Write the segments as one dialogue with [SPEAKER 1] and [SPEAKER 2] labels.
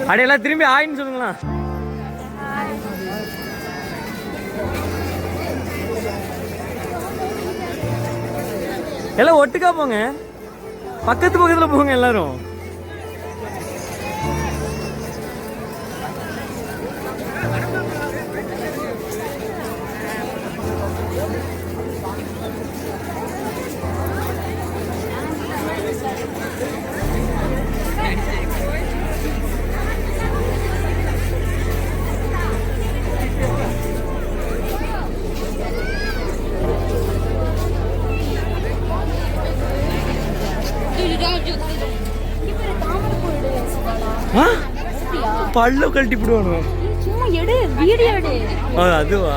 [SPEAKER 1] அப்படியே எல்லாம் திரும்பி ஆயின்னு சொல்லுங்களா எல்லாம் ஒட்டுக்கா போங்க. பக்கத்து பக்கத்துல போங்க எல்லாரும். பல்லு கழட்டி விடுவானு
[SPEAKER 2] சும்மா எடு வீடியோ எடு.
[SPEAKER 1] அதுவா?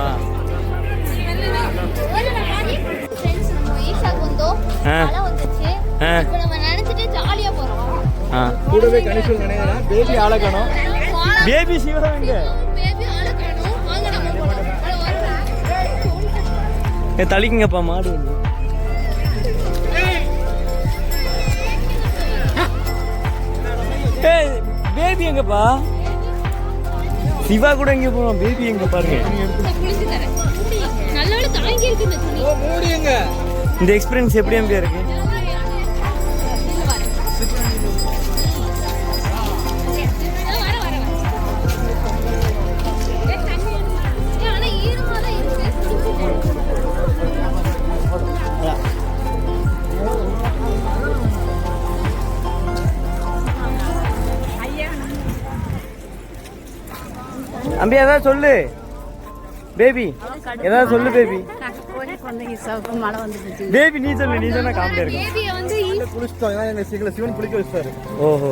[SPEAKER 3] கூடவே கணிஷன் நினைக்கிறேன். பேபி அழகணும்
[SPEAKER 1] பேபி சிவா எங்க
[SPEAKER 2] பேபி ஆளு
[SPEAKER 1] பேபி எங்கப்பா? சிவா கூட எங்க போவோம் பேபி எங்க பாருங்க.
[SPEAKER 2] இந்த
[SPEAKER 1] எக்ஸ்பீரியன்ஸ் எப்படி எம்பியா இருக்கு?
[SPEAKER 2] வர வர ஆனா
[SPEAKER 1] அம்பி ஏதாவது சொல்லு. பேபி ஏதாவது சொல்லு பேபி. பேபி நீ சொல்லு நீ சொன்னா காமெடியா இருக்கு
[SPEAKER 2] பேபியை வந்து
[SPEAKER 3] குளிச்சிட்டோம் எங்க சீக்கிரம் சிவன் குளிக்க வச்சாரு
[SPEAKER 1] ஓஹோ.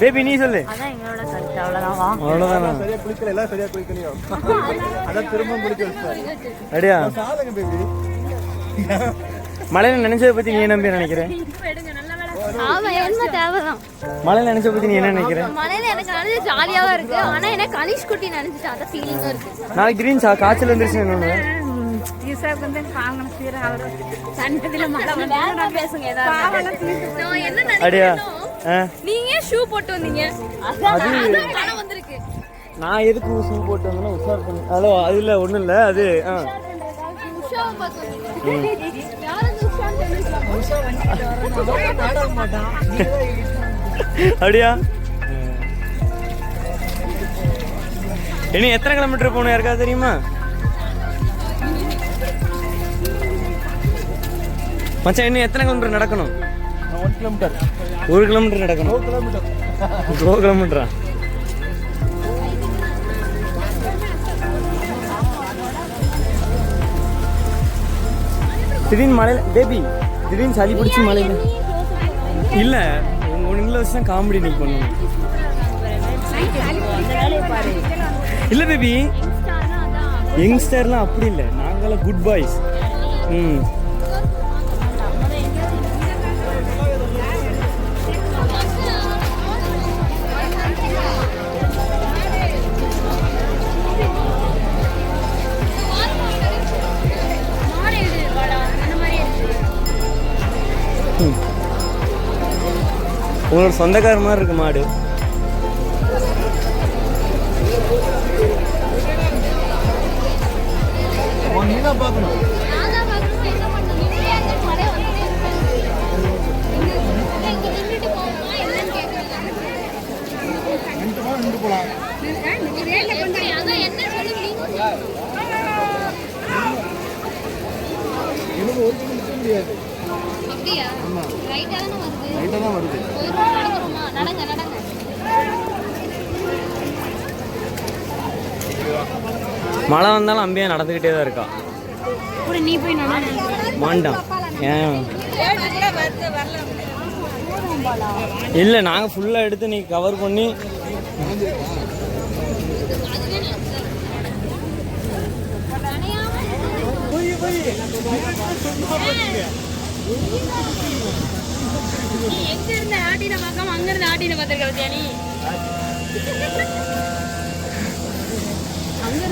[SPEAKER 1] பேபி நீ சொல்லு.
[SPEAKER 4] அதான் எங்களோட கருத்து அவ்வளோதான் வா
[SPEAKER 3] சரியா குளிக்கல எல்லாம் சரியா குளிக்கலையோ அதான் திரும்ப குளிக்க வச்சாரு
[SPEAKER 1] அடியா
[SPEAKER 3] சாதங்க பேபி
[SPEAKER 1] மழையில நினைச்சதை பத்தி நீ நம்பி
[SPEAKER 2] நினைக்கிறேன்
[SPEAKER 1] மழையில நினைச்ச பத்தி நீ என்ன நினைக்கிற?
[SPEAKER 2] மழையில எனக்கு நினைச்சு ஜாலியாவா இருக்கு. ஆனா எனக்கு கனிஷ் குட்டி நினைச்சிட்டு அதான் ஃபீலிங்கா இருக்கு.
[SPEAKER 1] நாளைக்கு கிரீன் சா காய்ச்சல் வந்துருச்சு
[SPEAKER 4] வந்து பாவனம் சீர அவர் சன்னதியில் மழை வந்து
[SPEAKER 2] பேசுங்க ஏதாவது நீங்க ஷூ போட்டு வந்தீங்க. வந்திருக்கு.
[SPEAKER 1] நான் எதுக்கு ஷூ போட்டு வந்தேன்னா உஷார் பண்ணி. ஹலோ அதுல ஒண்ணும் இல்ல அது ஆ. அப்படியா இனி எத்தனை கிலோமீட்டர் போகணும் யாருக்காவது தெரியுமா? மச்சான் இன்னும் எத்தனை கிலோமீட்டர் நடக்கணும்?
[SPEAKER 3] கிலோமீட்டர்
[SPEAKER 1] ஒரு கிலோமீட்டர் நடக்கணும்.
[SPEAKER 3] கிலோமீட்டர்
[SPEAKER 1] ஒரு கிலோமீட்டரா திடீர்னு மழையில பேபி திடீர்னு சளி பிடிச்சி மழையில. இல்ல உங்க உங்களை வச்சு தான் காமெடி நீ பண்ணணும் இல்ல பேபி யங்ஸ்டர்லாம் அப்படி இல்லை. நாங்களாம் குட் பாய்ஸ் ம். உங்களோட சொந்தக்கார மாதிரி இருக்கு மாடு.
[SPEAKER 3] நீ தான் தான் வருது?
[SPEAKER 2] நடங்க நடங்க.
[SPEAKER 1] மழை வந்தாலும் அம்பியா நடந்துக்கிட்டே தான் இருக்கா.
[SPEAKER 2] நீ போய்
[SPEAKER 1] மாண்டான் ஏன்? இல்லை நாங்கள் ஃபுல்லாக எடுத்து நீ கவர் பண்ணி
[SPEAKER 2] எங்க இருந்த ஆட்டின பார்க்காம அங்க இருந்து ஆட்டின பார்த்திருக்க பத்தியா நீ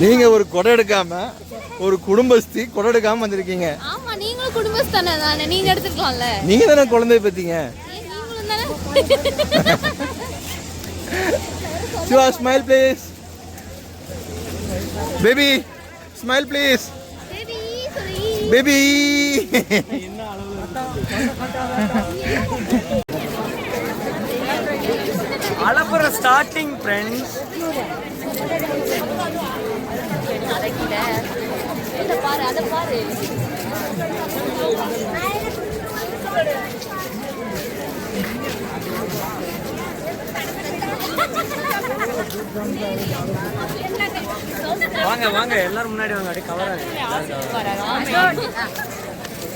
[SPEAKER 3] நீங்க ஒரு கொடை எடுக்காம ஒரு குடும்பஸ்தி கொடை எடுக்காம வந்திருக்கீங்க.
[SPEAKER 2] ஆமா நீங்களும் குடும்பஸ்தானே தானே நீங்க எடுத்துக்கலாம்ல
[SPEAKER 3] நீங்க தானே குழந்தைய பத்தீங்க? Siva smile please baby smile please baby
[SPEAKER 2] அளப்புற starting friends
[SPEAKER 1] பாரு அதை பாரு
[SPEAKER 2] வாங்க வாங்க. எல்லாரும் முன்னாடி வாங்க. அப்படியே கவர்